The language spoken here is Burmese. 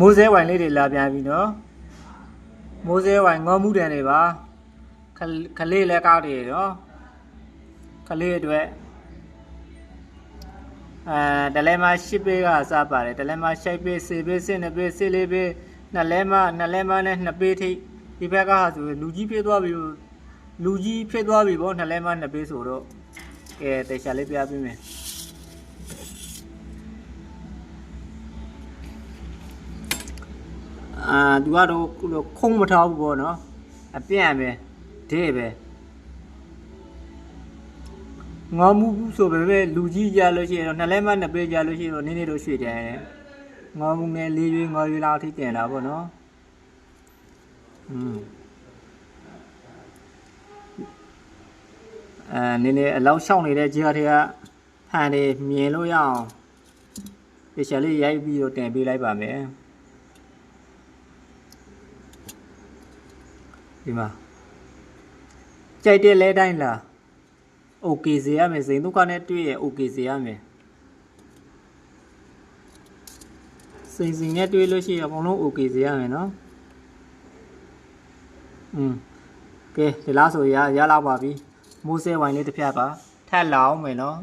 မိုးစဲဝိုင်လေးတွေလာပြန်ပြီနော်မိုးစဲဝိုင်ငေါမှုတန်တွေပါခလခလေးလည်းကောက်တယ်နော်ခလေးအတွက်အဲတလဲမှာ10ပေးကစပါတယ်တလဲမှာ6ပေး10ပေး12ပေး14ပေးနှစ်လဲမှာနှစ်လဲမှာနဲ့2ပေးထိဒီဘက်ကဟာဆိုလူကြီးဖြစ်သွားပြီလူကြီးဖြစ်သွားပြီဗောနှစ်လဲမှာ2ပေးဆိုတော့ကဲတေချာလေးပြပြမယ် အာသူကတော့ခုံးမထားဘူးပေါ့နော်အပြန့်ပဲဒဲ့ပဲငေါမှုဘူးဆိုပေမဲ့လူကြီးကြလို့ရှိရင်တော့နှစ်လဲမနှစ်ပေးကြလို့ရှိရင်တော့နည်းနည်းတော့ရွှေ့တယ်ငေါမှုနဲ့လေးရွေးငေါရွေးလောက်ထိတင်တာပေါ့နော်อืมအဲနည်းနည်းအလောက်ရှောင်းနေတဲ့ကြီးတွေကဟန်တွေမြင်လို့ရအောင်ဒီချက်လေးရိုက်ပြီးတော့တင်ပေးလိုက်ပါမယ် ဒီမှာကြိုက်တဲ့လဲတိုင်းလား okay စေရမယ်စိန်ဒုက္ခနဲ့တွေ့ရ okay စေရမယ်စိန်စိန်နဲ့တွေ့လို့ရှိရင်အကုန်လုံး okay စေရမယ်နော်อืมကဲဒီလားဆိုရရလောက်ပါပြီမိုးစဲဝိုင်လေးတစ်ဖြတ်ပါထက်လောင်းမယ်နော်